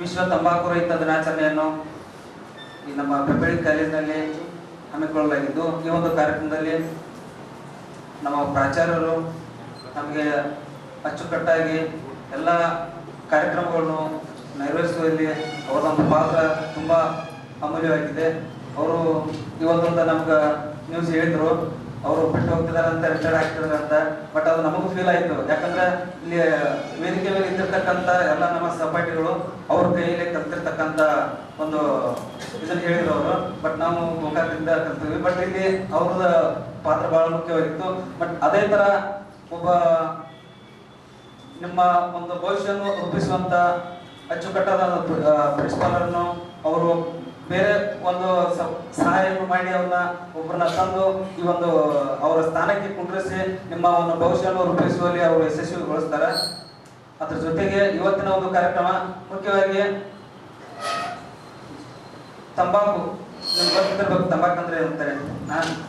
ವಿಶ್ವ ತಂಬಾಕು ರಹಿತ ದಿನಾಚರಣೆಯನ್ನು ಈ ನಮ್ಮ ಬೆಂಬಳಿ ಕಾಲೇಜಿನಲ್ಲಿ ಹಮ್ಮಿಕೊಳ್ಳಲಾಗಿದ್ದು, ಈ ಒಂದು ಕಾರ್ಯಕ್ರಮದಲ್ಲಿ ನಮ್ಮ ಪ್ರಾಚಾರ್ಯರು ನಮಗೆ ಅಚ್ಚುಕಟ್ಟಾಗಿ ಎಲ್ಲ ಕಾರ್ಯಕ್ರಮಗಳನ್ನು ನೆರವೇರಿಸುವಲ್ಲಿ ಅವರೊಂದು ಪಾತ್ರ ತುಂಬ ಅಮೂಲ್ಯವಾಗಿದೆ. ಅವರು ಇವತ್ತೊಂದು ನಮ್ಗೆ ನ್ಯೂಸ್ ಹೇಳಿದ್ರು. ಅವರು ಬಿಟ್ಟು ಹೋಗ್ತಿದ್ದಾರೆ ಅಂತ ರಿಟೈರ್ಡ್ ಅಂತ ಬಟ್ ಅದು ನಮಗೂ ಫೀಲ್ ಆಯ್ತು. ಯಾಕಂದ್ರೆ ಇಲ್ಲಿ ವೇದಿಕೆ ಮೇಲೆ ಇದ್ದಿರ್ತಕ್ಕಂಥ ಎಲ್ಲ ನಮ್ಮ ಸಹಪಾಠಿಗಳು ಅವ್ರ ಕೈಯಲ್ಲಿ ಕಲ್ತಿರ್ತಕ್ಕಂಥ ಒಂದು ಇದನ್ನ ಹೇಳಿದ್ರು ಅವರು. ಬಟ್ ನಾವು ಮುಖಾಂತರದಿಂದ ಕಲ್ತೀವಿ ಬಟ್ ಇಲ್ಲಿ ಅವ್ರದ ಪಾತ್ರ ಬಹಳ ಮುಖ್ಯವಾಗಿತ್ತು. ಬಟ್ ಅದೇ ತರ ಒಬ್ಬ ನಿಮ್ಮ ಒಂದು ಭವಿಷ್ಯವನ್ನು ರೂಪಿಸುವಂತ ಅಚ್ಚುಕಟ್ಟಾದ ಪ್ರಿನ್ಸಿಪಾಲರನ್ನು ಅವರು ಬೇರೆ ಒಂದು ಸಹಾಯವನ್ನು ಮಾಡಿ ಅವ್ರನ್ನ ಒಬ್ಬರನ್ನ ತಂದು ಈ ಒಂದು ಅವರ ಸ್ಥಾನಕ್ಕೆ ಕುಂಡ್ರಿಸಿ ನಿಮ್ಮ ಒಂದು ಭವಿಷ್ಯವನ್ನು ರೂಪಿಸುವಲ್ಲಿ ಅವರು ಯಶಸ್ವಿಗೊಳಿಸ್ತಾರೆ. ಅದ್ರ ಜೊತೆಗೆ ಇವತ್ತಿನ ಒಂದು ಕಾರ್ಯಕ್ರಮ ಮುಖ್ಯವಾಗಿ ತಂಬಾಕು ಗೊತ್ತಿರ್ಬೇಕು, ತಂಬಾಕು ಅಂದ್ರೆ ಅಂತಾರೆ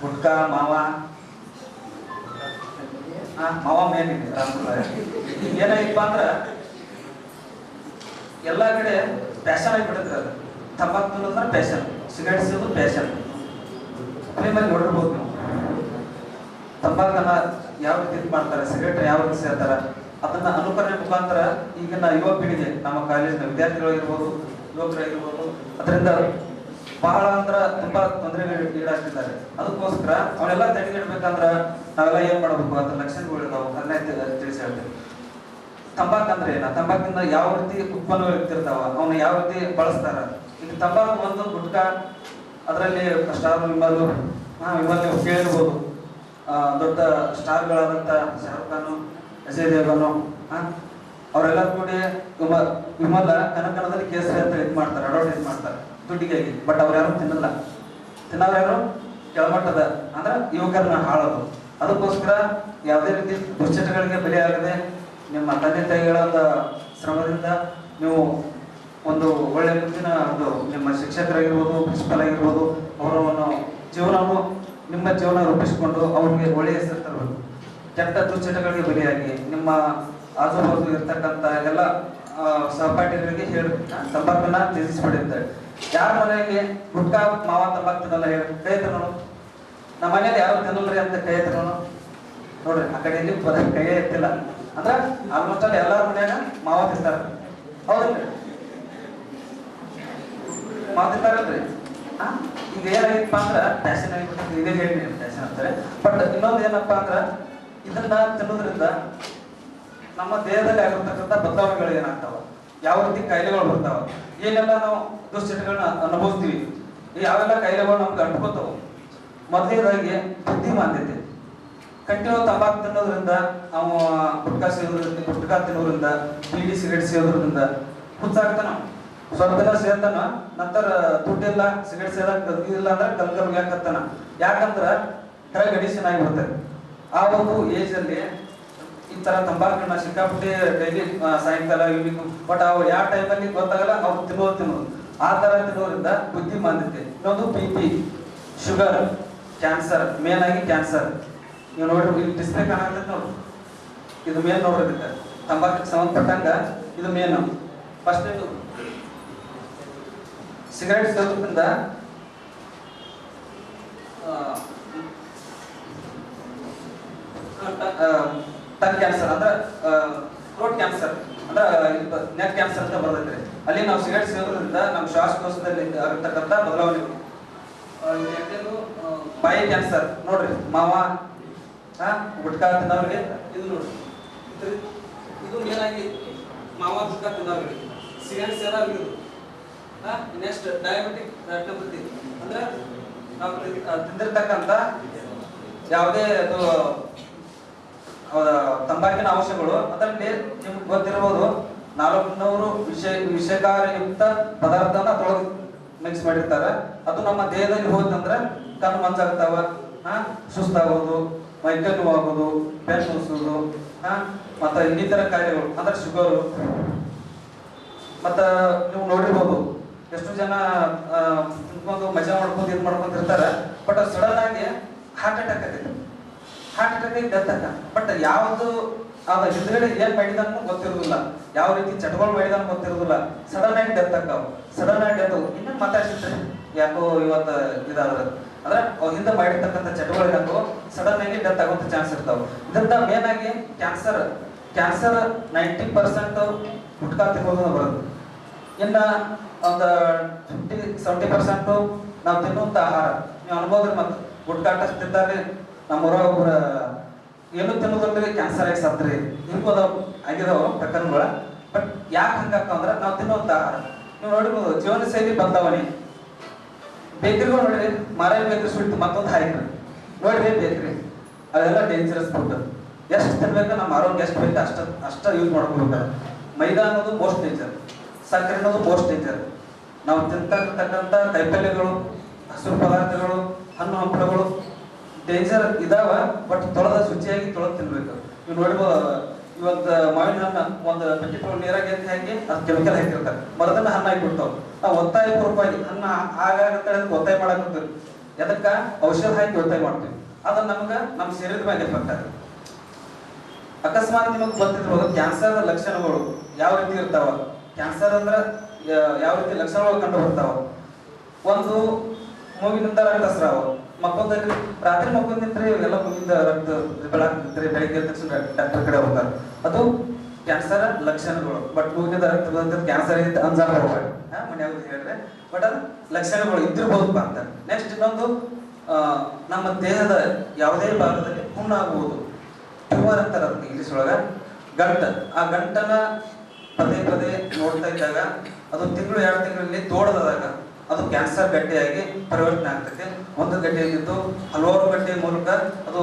ಗುಟ್ಕಾ, ಮಾವ. ಮಾವ ಮೇನ್ ಏನಾಗಿಪ್ಪ ಅಂದ್ರ ಎಲ್ಲ ಕಡೆ ಫ್ಯಾಷನ್ ಆಗಿಬಿಡುತ್ತೆ ಅದು. ತಂಬಾಕು ತಿನ್ನೋದ್ರ ಪ್ಯಾಷನ್ ಸಿಗರೇಟ್ ಸಿಗೋದು ಪ್ಯಾಷನ್ ಫಿಲ್ಮಲ್ಲಿ ನೋಡಿರ್ಬೋದು ನೀವು. ತಂಬಾಕನ್ನ ಯಾವ ರೀತಿ ಮಾಡ್ತಾರೆ, ಸಿಗರೇಟ್ ಯಾವ ರೀತಿ ಸೇರ್ತಾರೆ, ಅದನ್ನ ಅನುಕರಣೆ ಮುಖಾಂತರ ಈಗಿನ ಯುವ ಪೀಳಿಗೆ, ನಮ್ಮ ಕಾಲೇಜಿನ ವಿದ್ಯಾರ್ಥಿಗಳಿರ್ಬೋದು ಯುವಕರಾಗಿರ್ಬೋದು, ಅದರಿಂದ ಬಹಳ ಅಂದ್ರ ತುಂಬಾ ತೊಂದರೆಗಳು ಈಡಾಗ್ತಿದ್ದಾರೆ ಅದಕ್ಕೋಸ್ಕರ ಅವನ್ನೆಲ್ಲ ತಡೆಗಿಡ್ಬೇಕಂದ್ರ ನಾವೆಲ್ಲ ಏನ್ ಮಾಡಬೇಕು ಅಂತ ಲಕ್ಷಣಗಳಿದಾವು ಅದನ್ನೇ ತಿಳಿಸಿ ಹೇಳ್ತೇವೆ ತಂಬಾಕ್ ಅಂದ್ರೆ ಏನ? ತಂಬಾಕಿಂದ ಯಾವ ರೀತಿ ಉತ್ಪನ್ನಗಳು ಇರ್ತಿರ್ತಾವ ಅವನ್ನ ಯಾವ ರೀತಿ ಬಳಸ್ತಾರ? ಈಗ ತಂಬಾಕು ಬಂದು ಗುಟ್ಕಾ ಅದರಲ್ಲಿ ಸ್ಟಾರ್ ವಿಮಲ್ ಹಾ ವಿಮಲ್ ನೀವು ಕೇಳಿರ್ಬೋದು ದೊಡ್ಡ ಸ್ಟಾರ್ಗಳಾದಂಥ ಶಾರುಖ್ ಖಾನ್ ಅಜಯ್ ದೇವನು ಹಾ, ಅವರೆಲ್ಲ ಕೂಡಿ ವಿಮ- ವಿಮಲ ಕನಕನದಲ್ಲಿ ಕೇಸರಿ ಅಂತ ಇದು ಮಾಡ್ತಾರೆ ಅಡ್ವರ್ಟೈಸ್ ಮಾಡ್ತಾರೆ, ದುಡ್ಡಿಗಾಗಿ. ಬಟ್ ಅವ್ರು ಯಾರು ತಿನ್ನಲ್ಲ. ತಿನ್ನೋರು ಯಾರು? ಕೆಳಮಟ್ಟದ, ಅಂದ್ರೆ ಯುವಕರನ್ನ ಹಾಳೋದು ಅದಕ್ಕೋಸ್ಕರ ಯಾವುದೇ ರೀತಿ ದುಶ್ಚಟಗಳಿಗೆ ಆಗದೆ ನಿಮ್ಮ ತಂದೆ ತಾಯಿಗಳ ಶ್ರಮದಿಂದ ನೀವು ಒಂದು ಒಳ್ಳೆ ಮುಂದಿನ ಒಂದು ನಿಮ್ಮ ಶಿಕ್ಷಕರಾಗಿರ್ಬೋದು ಪ್ರಿನ್ಸಿಪಲ್ ಆಗಿರ್ಬೋದು ಅವರನ್ನು ಜೀವನವನ್ನು ನಿಮ್ಮ ಜೀವನ ರೂಪಿಸಿಕೊಂಡು ಅವ್ರಿಗೆ ಒಳ್ಳೆಯ ಹೆಸರು ತರಬೇಕು. ಕೆಟ್ಟ ದುಶ್ಚಟಗಳಿಗೆ ಬಲಿಯಾಗಿ ನಿಮ್ಮ ಆಜುಬಾಜು ಇರ್ತಕ್ಕಂಥ ಎಲ್ಲ ಸಹಪಾಠಿಗಳಿಗೆ ಹೇಳಿ, ತಂಬಾಕನ್ನ ತ್ಯಜಿಸಿಬಿಡುತ್ತೆ. ಯಾರ ಮನೆಯಲ್ಲಿ ಗುಟ್ಕಾ, ಮಾವ ತಂಬಾಕು ತಿನ್ನಲ್ಲ ಹೇಳಿ ಕೈ ನಮ್ಮ ಮನೇಲಿ ಯಾರು ತಿನ್ನಲ್ರಿ ಅಂತ ಕೈ ಎತ್ತಿ ನೋಡು. ನೋಡ್ರಿ, ಆ ಕಡೆಯಲ್ಲಿ ಕೈಯೇ ಎತ್ತಿಲ್ಲ. ಅಂದ್ರೆ ಆಲ್ಮೋಸ್ಟ್ ಅಲ್ಲಿ ಎಲ್ಲರ ಮನೆಯಾಗ ಮಾವ ತಿಂತಾರೆ. ಹೌದಲ್ರಿ ಆ? ಈಗ ಏನಾಗಿತ್ತಪ್ಪ ಅಂದ್ರೆ ಫ್ಯಾಷನ್ ಆಗಿಬಿಟ್ಟು ಇದೇ ಹೇಳಿ ಫ್ಯಾಷನ್ ಅಂತಾರೆ. ಬಟ್ ಇನ್ನೊಂದು ಏನಪ್ಪ ಅಂದ್ರ, ಇದನ್ನ ತಿನ್ನೋದ್ರಿಂದ ನಮ್ಮ ದೇಹದಲ್ಲಿ ಆಗಿರ್ತಕ್ಕಂಥ ಬದಲಾವಣೆಗಳು ಏನಾಗ್ತಾವ? ಯಾವ ರೀತಿ ಕಾಯಿಲೆಗಳು ಬರ್ತಾವ? ಏನೆಲ್ಲ ನಾವು ದುಶ್ಚಟಗಳನ್ನ ಅನುಭವಿಸ್ತೀವಿ? ಯಾವೆಲ್ಲ ಕಾಯಿಲೆಗಳು ನಮ್ಗೆ ಅಂಟ್ಕೋತಾವ ಮೊದಲನೇದಾಗಿ ಬುದ್ಧಿಮಾಂದ್ಯತೆ ಕಂಟಿನ್ಯೂ ತಂಬಾಕು ತಿನ್ನೋದ್ರಿಂದ, ನಾವು ಗುಟ್ಕಾ ಸೇವೋದ್ರಿಂದ ಗುಟ್ಕಾ ತಿನ್ನೋದ್ರಿಂದ ಬೀಡಿ ಸಿಗರೇಟ್ ಸೇವೋದ್ರಿಂದ ಹುಚ್ಚಾಗ್ತಾನ ಸ್ವಲ್ಪ ದಿನ ಸೇರ್ತಾನ ನಂತರ ದುಡ್ಡಿಲ್ಲ ಸಿಗರೇಟ್ ಸೇದಕ್ ಇಲ್ಲ ಅಂದ್ರೆ ಕಲ್ಕಲ್ ಯಾಕತ್ತಾನ ಯಾಕಂದ್ರ ಆಗಿ ಆಗಿಬಿಡ್ತಾರೆ ಆ ಒಂದು ಏಜ್ ಅಲ್ಲಿ ಈ ತರ ತಂಬಾಕನ್ನ ಸಿಕ್ಕಾಪಟ್ಟೆ ಡೈಲಿ ಸಾಯಂಕಾಲ ಈವ್ನಿಂಗ್ ಬಟ್ ಅವು ಯಾವ ಟೈಮಲ್ಲಿ ಗೊತ್ತಾಗಲ್ಲ, ಅವ್ರು ತಿನ್ನೋ ತಿನ್ನೋದು ಆ ತರ ತಿನ್ನೋದ್ರಿಂದ ಬುದ್ಧಿಮಾಂದ್ಯತೆ. ಇನ್ನೊಂದು ಬಿ ಶುಗರ್ ಕ್ಯಾನ್ಸರ್ ಮೇನ್ ಆಗಿ ಕ್ಯಾನ್ಸರ್ ನೀವು ನೋಡ್ರಿ, ಇಲ್ಲಿ ಡಿಸ್ಪ್ಲೇ ಕಾಣಕತ್ತೈತೆ ನೋಡ್ರಿ. ಇದು ಮೇನ್ ನೋಡ್ರಿ ತಂಬಾಕ್ ತಂಬಾಕಿಗೆ ಸಂಬಂಧಪಟ್ಟಂಗ ಇದು ಮೇನ್ ಫಸ್ಟ್ ಇದು ಸಿಗರೇಟ್ ಸೇದೋದ್ರಿಂದ ಟನ್ ಕ್ಯಾನ್ಸರ್ ಅಂದ್ರೆ ಥ್ರೋಟ್ ಕ್ಯಾನ್ಸರ್ ಅಂದ್ರೆ ನೆಟ್ ಕ್ಯಾನ್ಸರ್ ಅಂತ ಬರ್ತೈತ್ರಿ ಅಲ್ಲಿ ನಾವು ಸಿಗರೇಟ್ ಸೇದೋದ್ರಿಂದ ನಮ್ಮ ಶ್ವಾಸಕೋಶದಲ್ಲಿ ಆಗಿರ್ತಕ್ಕಂಥ ಬದಲಾವಣೆ ಆ, ಇದು ಎರಡನೇದು, ಬಾಯಿ ಕ್ಯಾನ್ಸರ್ ನೋಡ್ರಿ ಮಾವ ಹಾ ಗುಟ್ಕಾ ತಿನ್ನೋರಿಗೆ ಇದು ನೋಡ್ರಿ. ಇದು- ಮೇಲಾಗಿ ಮಾವ ಗುಟ್ಕಾ ತಿನ್ನೋರಿಗೆ ಸಿಗರೇಟ್ ಸೇರೋರಿಗೆ ನೆಕ್ಸ್ಟ್ ಡಯಾಬಿಟಿಕ್ ರೆಟಿನೋಪತಿ ಅಂದ್ರೆ ನಾವು ತಿಂದಿರ್ತಕ್ಕಂಥ ಯಾವುದೇ ಅದು ತಂಬಾಕಿನ ಅಂಶಗಳು, ಅದರಲ್ಲಿ ನಿಮ್ಗೆ ಗೊತ್ತಿರಬಹುದು ನಾಲ್ಕುನೂರು ವಿಷಯ ವಿಷಕಾರಿಯುಕ್ತ ಪದಾರ್ಥನ ಅದ್ರೊಳಗೆ ಮಿಕ್ಸ್ ಮಾಡಿರ್ತಾರೆ. ಅದು ನಮ್ಮ ದೇಹದಲ್ಲಿ ಹೋಯ್ತಂದ್ರೆ ಕಣ್ಣು ಮಂಜಾಗ್ತಾವ, ಹಾ, ಸುಸ್ತಾಗೋದು ಮೈಕೈ ನೋವಾಗೋದು ಬೆನ್ನು ನುಸುವುದು ಹಾ, ಮತ್ತೆ ಇನ್ನಿತರ ಕಾಯಿಲೆಗಳು ಅಂದ್ರೆ ಶುಗರು. ಮತ್ತ ನೀವು ನೋಡಿರ್ಬೋದು ಎಷ್ಟು ಜನ ಕುತ್ಕೊಂಡು ಮಜಾ ಮಾಡ್ಕೊಂಡು ಇದು ಮಾಡ್ಕೊಂಡು ಇರ್ತಾರೆ ಬಟ್ ಸಡನ್ ಆಗಿ ಹಾರ್ಟ್ ಅಟ್ಯಾಕ್ ಆಗೈತೆ ಹಾರ್ಟ್ ಅಟ್ಯಾಕ್ ಡೆತ್ ಆಗ ಬಟ್ ಯಾವುದು, ಅದ ಹಿಂದ್ಗಡೆ ಏನ್ ಮಾಡಿದ ಗೊತ್ತಿರೋದಿಲ್ಲ. ಯಾವ ರೀತಿ ಚಟಗಳು ಮಾಡಿದಾನ ಗೊತ್ತಿರೋದಿಲ್ಲ. ಸಡನ್ ಆಗಿ ಡೆತ್ ಆಕಾವ್ ಸಡನ್ ಆಗಿ ಡೆತ್ ಇನ್ನೇನ್ ಮಾತಾಡ್ಸಿದ್ರೆ ಯಾಕೋ ಇವತ್ತು ಇದಾದ್ರೆ. ಅಂದ್ರೆ ಹಿಂದೆ ಮಾಡಿರ್ತಕ್ಕಂಥ ಚಟುವಟಿಕೆ ಸಡನ್ ಆಗಿ ಡೆತ್ ಆಗುವಂತ ಚಾನ್ಸ್ ಇರ್ತಾವ. ಇದರಿಂದ ಮೇನ್ ಆಗಿ ಕ್ಯಾನ್ಸರ್ ಕ್ಯಾನ್ಸರ್ ನೈಂಟಿ ಪರ್ಸೆಂಟ್ ಗುಟ್ಕಾ ತಿನ್ನೋದು ಬರುತ್ತೆ. ಇನ್ನ ಒಂದು ಫಿಫ್ಟಿ ಸೆವೆಂಟಿ ಪರ್ಸೆಂಟು ನಾವು ತಿನ್ನುವಂಥ ಆಹಾರ. ನೀವು ಅನ್ಬೋದ್ರಿ ಮತ್ತು ಗುಟ್ಕಾಟ ತಿಂತಾರೆ ನಮ್ಮ ಊರಾಗ ಒಬ್ರ ಏನು ತಿನ್ನೋದ್ರಲ್ಲಿ ಕ್ಯಾನ್ಸರ್ ಆಗಿ ಸತ್ರಿ ಹಿಂಗೂ ಅದಾವ, ಆಗಿದಾವ ಪ್ರಕರಣಗಳ. ಬಟ್ ಯಾಕೆ ಹಂಗಾಗ್ತಾವ ಅಂದ್ರೆ ನಾವು ತಿನ್ನುವಂಥ ಆಹಾರ. ನೀವು ನೋಡಿರ್ಬೋದು ಜೀವನ ಶೈಲಿ ಬದಲಾವಣೆ. ಬೇಕ್ರಿಗಳು ನೋಡ್ರಿ ಮಾರಾಯ ಬೇಕ್ರಿ ಸ್ವೀಟ್ ಮತ್ತೊಂದು ಹಾಯ್ರಿ ನೋಡ್ರಿ ಬೇಕ್ರಿ, ಅದೆಲ್ಲ ಡೇಂಜರಸ್ ಫುಡ್ ಎಷ್ಟು ತಿನ್ಬೇಕು, ನಮ್ಮ ಆರೋಗ್ಯ ಎಷ್ಟು ಬೇಕು ಅಷ್ಟು ಅಷ್ಟು ಯೂಸ್ ಮಾಡ್ಕೊಬೇಕು. ಮೈದಾ ಅನ್ನೋದು ಮೋಸ್ಟ್ ಡೇಂಜರ್ ಸಕ್ಕರೆ ಅನ್ನೋದು ಪೋಸ್ಟ್ ಡೇಂಜರ್ ನಾವು ತಿಂತಕ್ಕಂಥ ಕೈಪಲ್ಯಗಳು, ಹಸಿರು ಪದಾರ್ಥಗಳು, ಹಣ್ಣು ಹಂಪಲುಗಳು ಡೇಂಜರ್ ಇದಾವ ಬಟ್ ತೊಳೆದ ಶುಚಿಯಾಗಿ ತೊಳೆದು ತಿನ್ಬೇಕು. ನೀವು ನೋಡ್ಬೋದು, ಇವತ್ತು ಮಾವಿನ ಹಣ್ಣ ಒಂದು ಪೆಟ್ಟಿ ಒಳಗೆ ನೀರಾಗಿ ಅಂತ ಹಾಕಿ, ಅದು ಕೆಮಿಕಲ್ ಹಾಕಿರ್ತಾರೆ. ಮರದನ್ನ ಹಣ್ಣು ಹಾಕಿಬಿಡ್ತಾವ. ನಾವು ಒತ್ತಾಯ ಪೂರ್ವಕವಾಗಿ, ಹಣ್ಣ ಆಗಾಗತ್ತೆ ಅಂತ ಒತ್ತಾಯ ಮಾಡಕ್ಕೆ ಎದಕ್ಕ? ಔಷಧ ಹಾಕಿ ಒತ್ತಾಯ ಮಾಡ್ತೀವಿ. ಅದು ನಮ್ಗೆ, ನಮ್ಮ ಶರೀರದ ಮೇಲೆ ಎಫೆಕ್ಟ್ ಆಗುತ್ತೆ. ಅಕಸ್ಮಾತ್ ನಿಮಗೆ ಗೊತ್ತಿರ್ಬೋದು ಕ್ಯಾನ್ಸರ್ ಲಕ್ಷಣಗಳು. ಯಾವ ರೀತಿ ಇರ್ತಾವ? ಕ್ಯಾನ್ಸರ್ ಅಂದ್ರೆ ಯಾವ ರೀತಿ ಲಕ್ಷಣಗಳು ಕಂಡು ಬರ್ತಾವ. ಒಂದು ಮೂಗಿನಿಂದ ರಕ್ತಸ್ರಾವ ಮಕ್ಕೊಂದಲ್ಲಿ ರಾತ್ರಿ ಮಕ್ಕೊಂದಿದ್ರೆ ಇವೆಲ್ಲ ಮೂಗಿಂದ ರಕ್ತ ಬೆಳಗ್ಗೆ ಎದ್ದ ತಕ್ಷಣ ಡಾಕ್ಟರ್ ಕಡೆ ಹೋಗ್ತಾರೆ. ಅದು ಕ್ಯಾನ್ಸರ್ ಲಕ್ಷಣಗಳು ಬಟ್ ಮೂಗಿನಿಂದ ರಕ್ತ ಬಂದ್ರೆ ಕ್ಯಾನ್ಸರ್ ಇದೆ ಅನ್ಸಾರ ಹೋಗ್ಬೇಡಿ ಹಾ, ಮನ್ಯಾಗ ಹೇಳಿದ್ರೆ. ಬಟ್ ಅದು ಲಕ್ಷಣಗಳು ಇದ್ರಬಹುದು ಅಂತ. ನೆಕ್ಸ್ಟ್ ಇನ್ನೊಂದು ನಮ್ಮ ದೇಹದ ಯಾವುದೇ ಭಾಗದಲ್ಲಿ ಹುಣ್ಣಾಗುವುದು. ಟ್ಯೂಮರ್ ಅಂತಾರ ಇಂಗ್ಲಿಷ್ ಒಳಗ ಗಂಟ. ಆ ಗಂಟನ ಪದೇ ಪದೇ ನೋಡ್ತಾ ಇದ್ದಾಗ ಅದು ತಿಂಗಳು ಎರಡು ತಿಂಗಳಲ್ಲಿ ತೋಡದಾಗ ಅದು ಕ್ಯಾನ್ಸರ್ ಗಡ್ಡೆಯಾಗಿ ಪರಿವರ್ತನೆ ಆಗ್ತೈತೆ. ಒಂದು ಗಡ್ಡೆಯಲ್ಲಿದ್ದು ಹಲವಾರು ಗಡ್ಡೆ ಮೂಲಕ ಅದು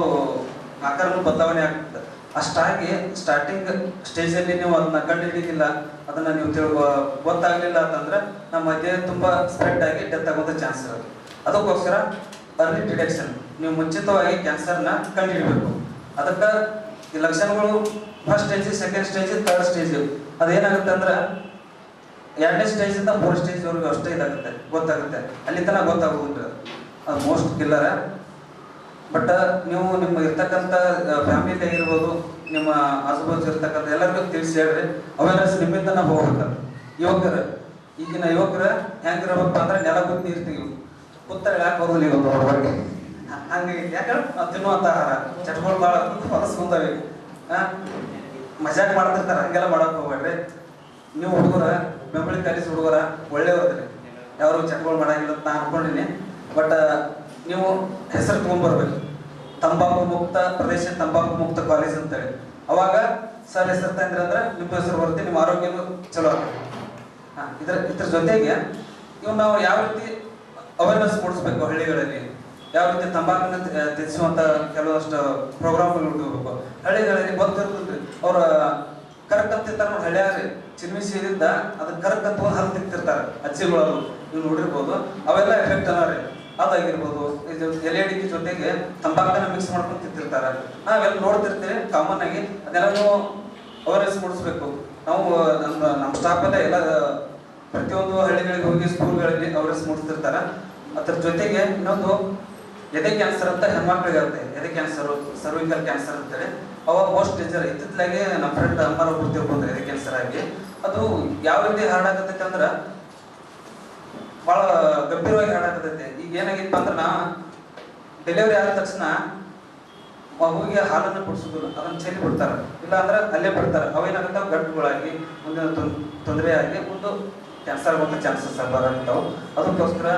ಆಕಾರ ಬದಲಾವಣೆ ಆಗ್ತದೆ. ಅಷ್ಟಾಗಿ ಸ್ಟಾರ್ಟಿಂಗ್ ಸ್ಟೇಜಲ್ಲಿ ನೀವು ಅದನ್ನ ಕಂಡು ಅದನ್ನ ನೀವು ತಿಳ್ ಗೊತ್ತಾಗ್ಲಿಲ್ಲ ಅಂತಂದ್ರೆ ನಮ್ಮ ದೇಹ ತುಂಬಾ ಸ್ಪ್ರೆಡ್ ಆಗಿ ಡೆತ್ ಆಗುವಂತ ಚಾನ್ಸ್ ಇರುತ್ತೆ ಅದಕ್ಕೋಸ್ಕರ ಅರ್ಲಿ ಡಿಟೆಕ್ಷನ್ ನೀವು ಮುಂಚಿತವಾಗಿ ಕ್ಯಾನ್ಸರ್ನ ಕಂಡು ಹಿಡಿಬೇಕು ಅದಕ್ಕೆ ಈ ಲಕ್ಷಣಗಳು first stage second stage third stage ಅದೇನಾಗುತ್ತೆ ಅಂದ್ರೆ ಎರಡನೇ ಸ್ಟೇಜ್ ಇಂದ ಮೂರು ಸ್ಟೇಜ್ ವರೆಗೂ ಅಷ್ಟೇ ಇದಾಗುತ್ತೆ ಗೊತ್ತಾಗುತ್ತೆ. ಅಲ್ಲಿ ತನಕ ಗೊತ್ತಾಗೋದಿಲ್ಲ ಅದು ಮೋಸ್ಟ್ ಕಿಲ್ಲರ ಬಟ್ ನೀವು ನಿಮ್ಮ ಇರ್ತಕ್ಕಂಥ ಫ್ಯಾಮಿಲಿ ಆಗಿರ್ಬೋದು ನಿಮ್ಮ ಆಸುಬಾಜು ಇರ್ತಕ್ಕಂಥ ಎಲ್ಲರಿಗೂ ತಿಳಿಸಿ ಹೇಳ್ರಿ. ಅವೇರ್ನೆಸ್ ನಿಮ್ಮಿಂದ ನಾವು ಹೋಗ್ಬೇಕು. ಯುವಕರು ಈಗಿನ ಯುವಕರ ಹೆಂಗಿರ್ಬೇಕು ಅಂದ್ರೆ ನೆಲ ಗುದ್ದಿ ಇರ್ತೀವಿ. ಕುತ್ತ ಯಾಕೆ ಬರೋದಿಲ್ಲ ಒಂದು ಹೊರಗೆ ಹಂಗೆ ಯಾಕಂದ್ರೆ ನಾವು ತಿನ್ನುವಂತ ಆಹಾರ. ಚಟಗಳು ಭಾಳ ಹೊಲಸ್ಕೊಂತವೆ ಮಜಾಕ್ ಮಾಡ್ತಿರ್ತಾರ, ಹಂಗೆಲ್ಲ ಮಾಡಕ್ ಹೋಗ್ಬೇಡ್ರಿ. ನೀವು ಹುಡುಗರ ಬೆಂಬಳಿ ಕಲಿಸಿ ಹುಡುಗರ ಒಳ್ಳೆಯವ್ರದ್ರಿ ಯಾರು ಚಟಗಳು ಮಾಡಂಗಿಲ್ಲ ಅಂತ ನಾ ಅನ್ಕೊಂಡಿನಿ. ಬಟ್ ನೀವು ಹೆಸರು ತಗೊಂಡ್ಬರ್ಬೇಕು ತಂಬಾಕು ಮುಕ್ತ ಪ್ರದೇಶ, ತಂಬಾಕು ಮುಕ್ತ ಕಾಲೇಜ್ ಅಂತೇಳಿ. ಅವಾಗ, ಸರ್ ಹೆಸರು ತಂದ್ರೆ ಅಂದ್ರೆ ನಿಮ್ಮ ಹೆಸರು ಬರುತ್ತೆ, ನಿಮ್ಮ ಆರೋಗ್ಯನೂ ಚಲೋ ಇದ್ರ ಇದ್ರ ಜೊತೆಗೆ ಇವ್ ನಾವು ಯಾವ ರೀತಿ ಅವೇರ್ನೆಸ್ ಮೂಡಿಸ್ಬೇಕು ಹಳ್ಳಿಗಳಲ್ಲಿ? ಯಾವ ರೀತಿ ತಂಬಾಕನ್ನ ತ್ಯ- ತ್ಯಜಿಸುವಂತ ಕೆಲವಷ್ಟು ಪ್ರೋಗ್ರಾಮ್ಗಳು ಹುಡುಕಬೇಕು ಹಳ್ಳಿಗಳಲ್ಲಿ ಗೊತ್ತಿರ್ತದ್ರಿ ಅವ್ರ ಕರಕ್ ಅಂತ ಇರ್ತಾರ ನೋಡಿ ಹಳ್ಳಿಯಾಗ್ರಿ ಚಿನ್ಮಿ ಸೀದಿದ್ದ ಅದನ್ನ ಕರಕ್ ಅಂತ ಒಂದು ಹಲ್ ತಿಂತಿರ್ತಾರೆ ಅಜ್ಜಿಗಳು ನೀವು ನೋಡಿರ್ಬೋದು. ಅವೆಲ್ಲ ಎಫೆಕ್ಟ್ ಅಲ್ಲ ರೀ. ಅದಾಗಿರ್ಬೋದು. ಇದು ಎಲೆ ಅಡಿಕೆ ಜೊತೆಗೆ ತಂಬಾಕನ್ನ ಮಿಕ್ಸ್ ಮಾಡ್ಕೊಂಡು ತಿಂತಿರ್ತಾರೆ ನಾವೆಲ್ಲ ನೋಡ್ತಿರ್ತೀವಿ ಕಾಮನ್ ಆಗಿ. ಅದೆಲ್ಲ ನಾವು ಅವೇರ್ನೆಸ್ ಮೂಡಿಸ್ಬೇಕು. ನಾವು, ನಮ್ಮ ನಮ್ಮ ಸ್ಟಾಫಲ್ಲೇ ಎಲ್ಲ ಪ್ರತಿಯೊಂದು ಹಳ್ಳಿಗಳಿಗೆ ಹೋಗಿ ಸ್ಕೂಲ್ಗಳಲ್ಲಿ ಅವೇರ್ನೆಸ್ ಮೂಡಿಸ್ತಿರ್ತಾರೆ. ಅದ್ರ ಜೊತೆಗೆ ಇನ್ನೊಂದು ಎದೆ ಕ್ಯಾನ್ಸರ್ ಅಂತ ಹೆಣ್ಮಕ್ಳಿಗೆ ಇರುತ್ತೆ. ಎದೆ ಕ್ಯಾನ್ಸರ್ ಸರ್ವಿಕಲ್ ಕ್ಯಾನ್ಸರ್ ಅಂತೇಳಿ. ಅವಾಗ ಮೋಸ್ಟ್ ಡೇಂಜರ್ ಇತ್ತಿತ್ತಲಾಗೆ ನಮ್ಮ ಫ್ರೆಂಡ್ ಅಮ್ಮರ ಒಬ್ರು ತಿಳ್ಕೊಂಡ್ರೆ ಎದೆ ಕ್ಯಾನ್ಸರ್ ಆಗಿ. ಅದು ಯಾವ ರೀತಿ ಹರಡಾಕತೈತೆ ಅಂದ್ರೆ ಬಹಳ ಗಂಭೀರವಾಗಿ ಹರಡಾಕತೈತೆ ಈಗ ಏನಾಗಿತ್ತು ಅಂದ್ರೆ ನಾ ಡೆಲಿವರಿ ಆದ ತಕ್ಷಣ ಮಗುವಿಗೆ ಹಾಲನ್ನು ಕುಡಿಸೋದಿಲ್ಲ. ಅದನ್ನ ಚೆಲ್ಲಿ ಬಿಡ್ತಾರೆ. ಇಲ್ಲ ಅಂದ್ರೆ ಅಲ್ಲೇ ಬಿಡ್ತಾರೆ. ಅವೇನಾಗುತ್ತೆ? ಗಂಟುಗಳಾಗಿ, ಮುಂದಿನ ತೊಂದರೆ ಆಗಿ ಮುಂದೆ ಕ್ಯಾನ್ಸರ್ ಬಂದ ಚಾನ್ಸಸ್ ಬರಂತವು ಅದಕ್ಕೋಸ್ಕರ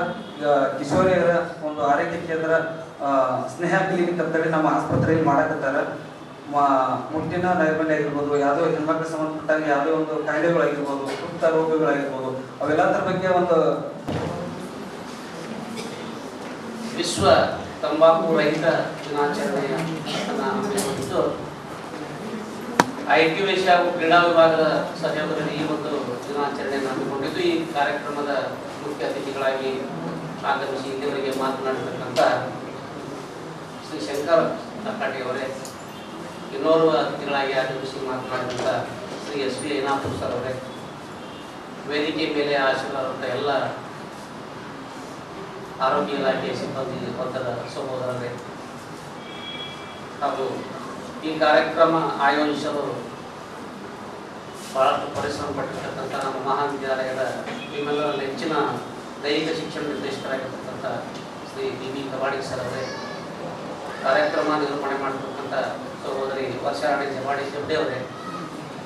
ಕಿಶೋರಿಯರ ಒಂದು ಆರೋಗ್ಯ ಕೇಂದ್ರ ಸ್ನೇಹ ಕ್ಲಿನಿಕ್ ಅಂತೇಳಿ ನಮ್ಮ ಆಸ್ಪತ್ರೆಯಲ್ಲಿ ಮಾಡಕತ್ತಾರ. ಮುಟ್ಟಿನ ನೈರ್ಮಲ್ಯ ಆಗಿರ್ಬೋದು, ಯಾವುದೋ ಹೆಣ್ಮಕ್ಳಿಗೆ ಸಂಬಂಧಪಟ್ಟಾಗ ಯಾವುದೋ ಒಂದು ಕಾಯಿಲೆಗಳಾಗಿರ್ಬೋದು ಸುಪ್ತ ರೋಗಗಳಾಗಿರ್ಬೋದು, ಅವೆಲ್ಲದರ ಬಗ್ಗೆ ಒಂದು ವಿಶ್ವ ತಂಬಾಕು ರಹಿತ ದಿನಾಚರಣೆಯ ಹಮ್ಮಿಕೊಂಡಿದ್ದು ಐ ಟಿ ಹಾಗೂ ಕ್ರೀಡಾ ವಿಭಾಗದ ಸಹಯೋಗದಲ್ಲಿ ಈ ಒಂದು ದಿನಾಚರಣೆಯನ್ನು ಹಮ್ಮಿಕೊಂಡಿದ್ದು, ಈ ಕಾರ್ಯಕ್ರಮದ ಮುಖ್ಯ ಅತಿಥಿಗಳಾಗಿ ಆಗಮಿಸಿ ಇಲ್ಲಿವರೆಗೆ ಮಾತನಾಡಿರ್ತಕ್ಕಂಥ ಶ್ರೀ ಶಂಕರ್ ಅವರೇ ಇನ್ನೋರ್ವ ಅತಿಥಿಗಳಾಗಿ ಆಗಮಿಸಿ ಮಾತನಾಡಿದಂಥ Shri S V Ainapur sir ಅವರೇ. ವೇದಿಕೆ ಮೇಲೆ ಆಶೀರ್ವಾದಂಥ ಎಲ್ಲ ಆರೋಗ್ಯ ಇಲಾಖೆಯ ಸಿಬ್ಬಂದಿ ವರ್ಗದ ಸಹೋದರರೇ. ಹಾಗೂ ಈ ಕಾರ್ಯಕ್ರಮ ಆಯೋಜಿಸಲು ಬಹಳಷ್ಟು ಪರಿಶ್ರಮ ಪಟ್ಟಿರ್ತಕ್ಕಂಥ ನಮ್ಮ ಮಹಾವಿದ್ಯಾಲಯದ ನಿಮ್ಮೆಲ್ಲರ ನೆಚ್ಚಿನ ದೈಹಿಕ ಶಿಕ್ಷಣ ನಿರ್ದೇಶಕರಾಗಿರ್ತಕ್ಕಂಥ Shri B B Kawadi sir ಅವರೇ, ಕಾರ್ಯಕ್ರಮ ನಿರೂಪಣೆ ಮಾಡತಕ್ಕಂಥ ಸಹೋದರಿ ವರ್ಷಾಣಿ ಜವಾಡಿ ಶೆಟ್ಟಿ ಅವರೇ,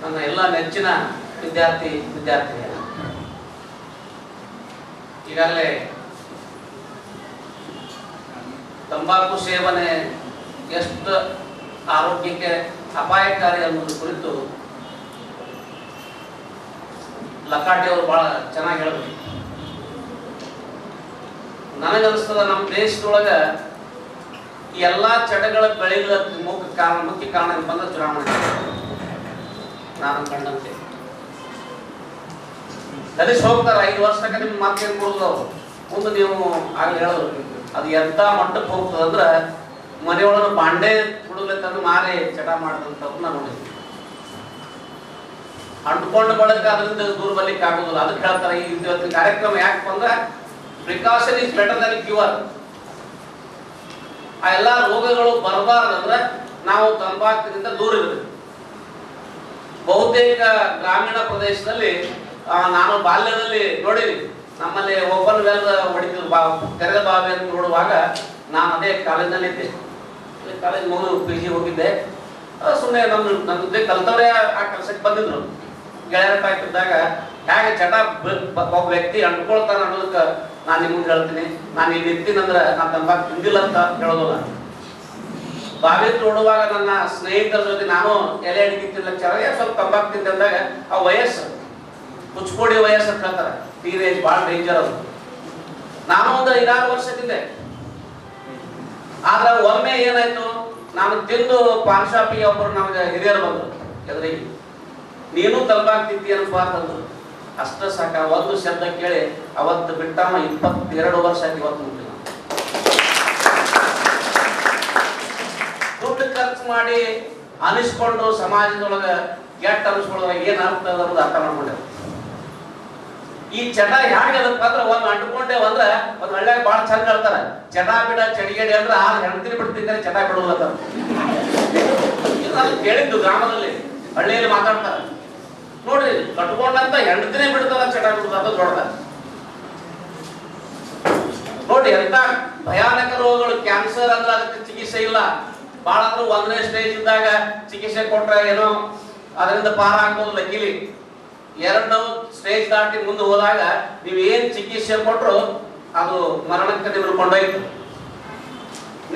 ನನ್ನ ಎಲ್ಲ ನೆಚ್ಚಿನ ವಿದ್ಯಾರ್ಥಿ ವಿದ್ಯಾರ್ಥಿನಿಯರು ಈಗಾಗಲೇ ತಂಬಾಕು ಸೇವನೆ ಎಷ್ಟು ಆರೋಗ್ಯಕ್ಕೆ ಅಪಾಯಕಾರಿ ಅನ್ನೋದು ಕುರಿತು ಲಕಾಟೆ ಅವರು ಬಹಳ ಚೆನ್ನಾಗಿ ಹೇಳಿದ್ರು ನನಗನ್ನಿಸ್ತದ ನಮ್ಮ ದೇಶದೊಳಗ ಎಲ್ಲಾ ಚಟಗಳ ಬೆಳೆಗಳ ಮುಖ್ಯ ಕಾರಣ ಮುಖ್ಯ ಕಾರಣ ಬಂದ ಚುನಾವಣೆ ನಾನು ಕಂಡಂತೆ. ಕಲಿಸಿ ಹೋಗ್ತಾರ ಐದು ವರ್ಷಕ್ಕೆ ನಿಮ್ಗೆ ಮಾತೇನು ಕೊಡೋದು ಅವರು. ಮುಂದೆ ನೀವು ಆಗಲಿ ಹೇಳೋದು ಅದು ಎಂತ ಮಟ್ಟಕ್ಕೆ ಹೋಗ್ತದೆ ಅಂದ್ರೆ ಮನೆಯೊಳಗೆ ಬಾಂಡೆ ಕುಡಬೇಕಂದ್ರೆ ಮಾರಿ ಚಟ ಮಾಡಿದಂಥವ್ರು ನಾನು ನೋಡಿದ್ವಿ. ಅಂಟ್ಕೊಂಡ ಬಳಕ ಅದರಿಂದ ದೂರ ಬರ್ಲಿಕ್ಕೆ ಆಗೋದಿಲ್ಲ. ಅದಕ್ಕೆ ಹೇಳ್ತಾರೆ ಈ ಕಾರ್ಯಕ್ರಮ ಯಾಕಪ್ಪ ಅಂದ್ರೆ precaution is better than cure ಆ ಎಲ್ಲ ರೋಗಗಳು ಬರಬಾರ್ದಂದ್ರೆ ನಾವು ತಂಬಾಕಿನಿಂದ ದೂರ ಇರಬೇಕು. ಬಹುತೇಕ ಗ್ರಾಮೀಣ ಪ್ರದೇಶದಲ್ಲಿ ನಾನು ಬಾಲ್ಯದಲ್ಲಿ ನೋಡಿದ್ವಿ ನಮ್ಮಲ್ಲಿ ಓಪನ್ ವೆಲ್ ಹೊಡಿತಿದ್ರು ಬಾ ತೆರೆದ ಬಾವಿ ಅಂತ ನೋಡುವಾಗ ನಾನು ಅದೇ ಕಾಲೇಜ್ನಲ್ಲಿ ಇದ್ದೆ. ಕಾಲೇಜ್ ಮುಗಿದು ಪಿ ಜಿ ಹೋಗಿದ್ದೆ. ಸುಮ್ಮನೆ ನಮ್ಮ ನನ್ನ ಕಲ್ತವ್ರೆ ಆ ಕೆಲಸಕ್ಕೆ ಬಂದಿದ್ರು. ಗೆಳೆಯರ ಇದ್ದಾಗ ಹೇಗೆ ಚಟ ಒಬ್ಬ ವ್ಯಕ್ತಿ ಅಂಟ್ಕೊಳ್ತಾನ ಅನ್ನೋದಕ್ಕೆ ನಾನು ನಿಮ್ಗೆ ಹೇಳ್ತೀನಿ. ನಾನು ಇಲ್ಲಿ ಇರ್ತೀನಂದ್ರೆ ನಾನು ತಂಬಾಕು ತಿಂದಿಲ್ಲ ಅಂತ ಹೇಳೋದಲ್ಲ. ಬಾವಿ ತೋಡುವಾಗ ನನ್ನ ಸ್ನೇಹಿತರ ಜೊತೆ ನಾನು ಎಲೆ ಅಡಿಕೆ ತಿನ್ಲಕ್ಕೆ ಸ್ವಲ್ಪ ತಂಬಾಕು ತಿಂದಾಗ ಆ ವಯಸ್ಸು, ಕುಚ್ಕೋಡಿ ವಯಸ್ಸು ಅಂತ ಹೇಳ್ತಾರೆ. ಟೀನೇಜ್ ಭಾಳ ಡೇಂಜರ್ ಅದು. ನಾನು ಒಂದು ಐದಾರು ವರ್ಷ ತಿಂದೆ. ಆದ್ರೆ ಒಮ್ಮೆ ಏನಾಯ್ತು? ನಾನು ತಿಂದು ಪಾನ್ ಶಾಪಿಗೆ ಒಬ್ಬರು ನಮಗೆ ಹಿರಿಯರು ಬಂದರು. ಎದುರಿಗೆ ನೀನು ತಂಬಾಕು ತಿಂತೀಯನಪ್ಪ ಅಂತಂದ್ರು. ಅಷ್ಟ ಸಾಕ ಒಂದು ಶಬ್ದ ಕೇಳಿ ಅವತ್ತು ಬಿಟ್ಟಮ್ಮ ಇಪ್ಪತ್ತೆರಡು ವರ್ಷ ಇವತ್ತು ದುಡ್ಡು ಖರ್ಚು ಮಾಡಿ ಅನಿಸ್ಕೊಂಡು ಸಮಾಜದೊಳಗ ಕೆಟ್ಟ ಅನಿಸ್ಕೊಳ್ಳೋದಾಗ ಏನ್ ಅರ್ಥ ಅನ್ನೋದು ಅರ್ಥ ಮಾಡ್ಕೊಂಡೆ. ಈ ಚಟ ಹ್ಯಾಂಗ ಅಂದ್ರೆ ಒಂದ್ ಅಂಟ್ಕೊಂಡೆ ಅಂದ್ರೆ ಒಂದ್ ಹಳ್ಳ್ಯಾಗ ಬಾಳ ಚಂದ ಹೇಳ್ತಾರ. ಚಟ ಬಿಡ ಚಡಿಗೇಡಿ ಅಂದ್ರೆ ಆ ಹೆಣ್ತಿರಿ ಬಿಡ್ತಿದ್ದಾರೆ ಚಟ ನಾನು ಕೇಳಿದ್ದು ಗ್ರಾಮದಲ್ಲಿ. ಹಳ್ಳಿಯಲ್ಲಿ ಮಾತಾಡ್ತಾರ. ನೋಡ್ರಿ ಕಟ್ಕೊಂಡಂತ ದಿನ ಬಿಡ್ತಾರ ಚಟ ಬಿಡುದು ದೊಡ್ಡ ನೋಡಿ, ಎಂತ ಭಯಾನಕ ರೋಗಗಳು ಕ್ಯಾನ್ಸರ್ ಅಂದ್ರೆ ಅದಕ್ಕೆ ಚಿಕಿತ್ಸೆ ಇಲ್ಲ. ಬಹಳ ಅಂದ್ರೆ ಒಂದನೇ ಸ್ಟೇಜ್ ಇದ್ದಾಗ ಚಿಕಿತ್ಸೆ ಕೊಟ್ರೆ ಏನೋ ಅದರಿಂದ ಪಾರ ಹಾಕೋದು ಲಕ್ಕಿಲಿ ಎರಡು ಸ್ಟೇಜ್ ದಾಟಿ ಮುಂದೆ ಹೋದಾಗ ನೀವು ಏನ್ ಚಿಕಿತ್ಸೆ ಕೊಟ್ಟರು ಅದು ಮರಣಕ್ಕೆ ನಿಮ್ಮನ್ನು ಕೊಂಡೊಯ್ತು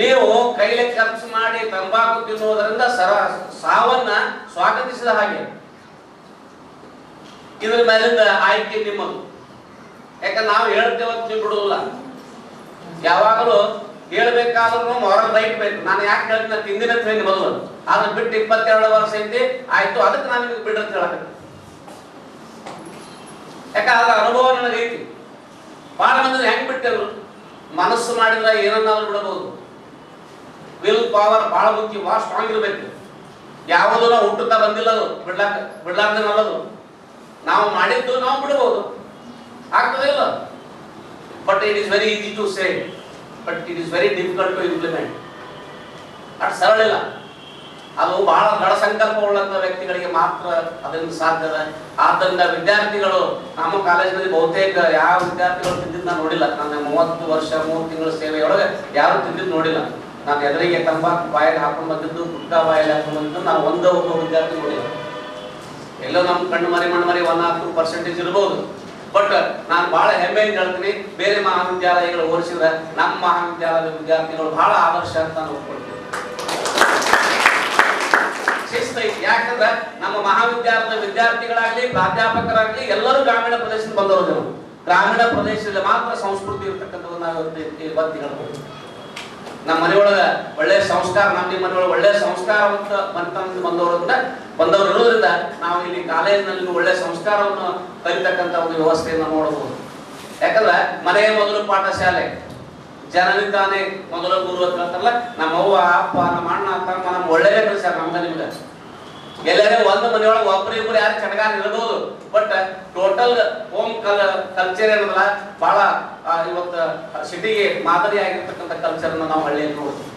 ನೀವು ಕೈಲಿ ಖರ್ಚು ಮಾಡಿ ತಂಬಾಕು ತಿನ್ನುವುದರಿಂದ ಸರ ಸಾವನ್ನ ಸ್ವಾಗತಿಸಿದ ಹಾಗೆ. ಇದ್ರ ಮೇಲಿಂದ ಆಯ್ಕೆ ನಿಮ್ಮದು. ಯಾಕಂದ್ರೆ ನಾವು ಹೇಳ್ತೇವೆ ಅಂತ ಬಿಡುವುದಿಲ್ಲ. ಯಾವಾಗಲೂ ಹೇಳ್ಬೇಕಾದ್ರೂ ಹೊರಗೆ ಬೈಟ್ ಬೇಕು. ನಾನು ಯಾಕೆ ಹೇಳ್ತೀನಿ? ತಿಂದಿನ ಅಂತ ಹೇಳಿ ಮೊದಲು. ಅದನ್ನ ಬಿಟ್ಟು ಇಪ್ಪತ್ತೆರಡು ವರ್ಷ ಐತಿ ಆಯ್ತು, ಅದಕ್ಕೆ ನಾನು ನಿಮ್ಗೆ ಬಿಡ್ರಿ ಅಂತ ಹೇಳಕ್ಕೆ. ಯಾಕಂದ್ರೆ ಅನುಭವ ಐತಿ. ಬಹಳ ಮಂದಿ ಹೆಂಗ್ ಬಿಟ್ಟೆವ್ರು? ಮನಸ್ಸು ಮಾಡಿದ್ರೆ ಏನನ್ನಾದ್ರೂ ಬಿಡಬಹುದು ವಿಲ್ ಪವರ್ ಬಹಳ ಮುಖ್ಯ ಬಹಳ ಸ್ಟ್ರಾಂಗ್ ಇರಬೇಕು. ಯಾವುದೂ ನಾವು ಹುಟ್ಟುತ್ತಾ ಬಂದಿಲ್ಲ ಅದು. ಬಿಡ್ಲಾಕ ಬಿಡ್ಲಾರ್ದೆ ನಲ್ಲದು. ನಾವು ಮಾಡಿದ್ದು ನಾವು ಬಿಡಬಹುದು ಆಗ್ತದೆ ಇಲ್ಲ but it is very easy to say but it is very difficult to implement at ಸರಳ ಇಲ್ಲ. ಅದು ಬಹಳ ಸಂಕಲ್ಪ ಉಳ್ಳಂತ ವ್ಯಕ್ತಿಗಳಿಗೆ ಮಾತ್ರ ಅದನ್ನು ಸಾಧ್ಯದ ಆದ್ದರಿಂದ ವಿದ್ಯಾರ್ಥಿಗಳು, ನಮ್ಮ ಕಾಲೇಜಿನಲ್ಲಿ ಬಹುತೇಕ ಯಾವ ವಿದ್ಯಾರ್ಥಿಗಳು ತಿಂದಿದ್ದು ನಾನು ನೋಡಿಲ್ಲ. ನನ್ನ ಮೂವತ್ತು ವರ್ಷ, ಮೂರು ತಿಂಗಳ ಸೇವೆಯೊಳಗೆ ಯಾರು ತಿಂದಿದ್ದು ನೋಡಿಲ್ಲ. ನಾನು ಎದುರಿಗೆ ತಂಬಾಕು, ಬಾಯಲ್ಲಿ ಹಾಕೊಂಡು ಬಂದಿದ್ದು, ಗುಟ್ಕಾ ಬಾಯಲ್ಲಿ ಹಾಕೊಂಡು ಬಂದಿದ್ದು, ನಾನು ಒಂದೇ ಒಬ್ಬ ವಿದ್ಯಾರ್ಥಿ ನೋಡಿಲ್ಲ. ಎಲ್ಲೋ ನಮ್ಮ ಕಣ್ಣು ಮರಿ ಮಣ್ಣು ಮರಿ ಒನ್ ಟು ಪರ್ಸೆಂಟೇಜ್ ಇರ್ಬೋದು. ಬಟ್ ನಾನು ಬಹಳ ಹೆಮ್ಮೆಯಿಂದ ಹೇಳ್ತೀನಿ, ಬೇರೆ ಮಹಾವಿದ್ಯಾಲಯಗಳು ಹೋಲಿಸಿದ್ರೆ ನಮ್ಮ ಮಹಾವಿದ್ಯಾಲಯದ ವಿದ್ಯಾರ್ಥಿಗಳು ಬಹಳ ಆದರ್ಶ ಅಂತ ನಾನು ಒಪ್ಕೊಳ್ತೀನಿ. ಯಾಕಂದ್ರೆ ನಮ್ಮ ಮಹಾವಿದ್ಯಾಲಯದ ವಿದ್ಯಾರ್ಥಿಗಳಾಗ್ಲಿ, ಪ್ರಾಧ್ಯಾಪಕರಾಗ್ಲಿ ಎಲ್ಲರೂ ಗ್ರಾಮೀಣ ಪ್ರದೇಶದಿಂದ ಬಂದವರು ಗ್ರಾಮೀಣ ಪ್ರದೇಶದಲ್ಲಿ ಮಾತ್ರ ಸಂಸ್ಕೃತಿ ಇರ್ತಕ್ಕಂಥದ್ದು ನಾವು ಇವತ್ತು ಹೇಳ್ಬೋದು. ನಮ್ಮ ಮನೆಯೊಳಗ ಒಳ್ಳೆ ಸಂಸ್ಕಾರ, ನಮ್ಮ ನಿಮ್ಮ ಮನೆಯೊಳಗೆ ಒಳ್ಳೆ ಸಂಸ್ಕಾರವಂತ ಬಂತಂದು ಬಂದವರಿಂದ ಬಂದವರು ಇರೋದ್ರಿಂದ ನಾವು ಇಲ್ಲಿ ಕಾಲೇಜಿನಲ್ಲಿ ಒಳ್ಳೆ ಸಂಸ್ಕಾರವನ್ನು ಕಲಿತಕ್ಕಂಥ ಒಂದು ವ್ಯವಸ್ಥೆಯನ್ನು ನೋಡಬಹುದು. ಯಾಕಂದ್ರೆ ಮನೆಯ ಮೊದಲು ಪಾಠಶಾಲೆ. ಜನನಿದ್ದಾನೆ ಮೊದಲ ಗುರು ಅಂತ ಹೇಳ್ತಾರಲ್ಲ ನಮ್ಮ ಅವ್ವ, ಅಪ್ಪ, ನಮ್ಮ ಅಣ್ಣ, ತಮ್ಮ, ನಮ್ಮ ಒಳ್ಳೆಯ ಕೆಲಸ ನಮ್ಗೆ ನಿಮ್ಗೆ ಎಲ್ಲರೇ ಒಂದು ಮನೆಯೊಳಗೆ ಒಬ್ರು ಇಬ್ಬರು ಯಾರು ಚಟಗಾರ ಇರಬಹುದು ಬಟ್ ಟೋಟಲ್ ಹೋಮ್ ಕಲ್ ಕಲ್ಚರ್ ಏನಲ್ಲ ಬಹಳ ಇವತ್ತು ಸಿಟಿಗೆ ಮಾದರಿ ಆಗಿರ್ತಕ್ಕಂಥ ಕಲ್ಚರ್ ನಾವು ಹಳ್ಳಿಯಲ್ಲಿ ನೋಡ್ತೀವಿ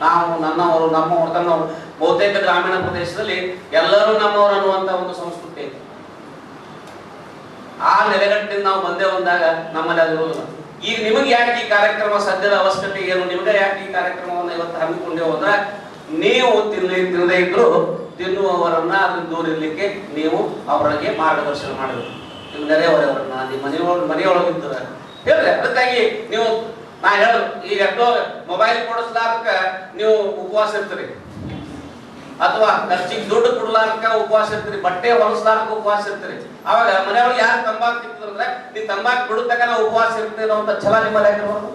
ನಾವು, ನನ್ನವರು, ನಮ್ಮ ತನ್ನವರು ಬಹುತೇಕ ಗ್ರಾಮೀಣ ಪ್ರದೇಶದಲ್ಲಿ ಎಲ್ಲರೂ ನಮ್ಮವರು ಅನ್ನುವಂತ ಒಂದು ಸಂಸ್ಕೃತಿ ಐತಿ ಆ ನೆಲೆಗಟ್ಟಿನ ನಾವು ಬಂದೇ ಬಂದಾಗ ನಮ್ಮಲ್ಲಿ ಅದು ಇರುವುದಿಲ್ಲ. ಈಗ ನಿಮಗೆ ಯಾಕೆ ಈ ಕಾರ್ಯಕ್ರಮ ಸದ್ಯದ ಅವಶ್ಯಕತೆ ಏನು? ನಿಮಗೆ ಯಾಕೆ ಈ ಕಾರ್ಯಕ್ರಮವನ್ನು ಇವತ್ತು ಹಮ್ಮಿಕೊಂಡೇವು ಅಂದ್ರೆ ನೀವು ತಿನ್ಲಿ ತಿನ್ನದೇ ಇದ್ರು ತಿನ್ನುವವರನ್ನ ಅದನ್ನು ದೂರ ಇರ್ಲಿಕ್ಕೆ ನೀವು ಅವರಿಗೆ ಮಾರ್ಗದರ್ಶನ ಮಾಡಬೇಕು ನಿಮ್ಮ ನೆರೆಯವರವರನ್ನ, ನಿಮ್ಮ ಮನೆಯೊಳಗೆ ಮನೆಯೊಳಗಿದ್ದರೆ ಹೇಳ್ರಿ ಅದಕ್ಕಾಗಿ ನೀವು, ನಾ ಹೇಳ ಈಗ ಎಷ್ಟೋ ಮೊಬೈಲ್ ಕೊಡಿಸ್ಲಾರ್ಕ ನೀವು ಉಪವಾಸ ಇರ್ತೀರಿ. ಅಥವಾ ಖರ್ಚಿಗೆ ದುಡ್ಡು ಕೊಡ್ಲಾರ್ಕ ಉಪವಾಸ ಇರ್ತೀರಿ, ಬಟ್ಟೆ ಹೊಲಿಸ್ಲಾರ್ಕ ಉಪವಾಸ ಇರ್ತೀರಿ. ಅವಾಗ ಮನೆಯೊಳಗೆ ಯಾರು ತಂಬಾಕು ಅಂದ್ರೆ ನೀ ತಂಬಾಕು ಬಿಡುತ್ತಕ ನಾವು ಉಪವಾಸ ಇರ್ತೀರಿ ಅಂತ ಛಲ ನಿಮ್ಮಲ್ಲಿ ಆಗಿರ್ಬೋದು.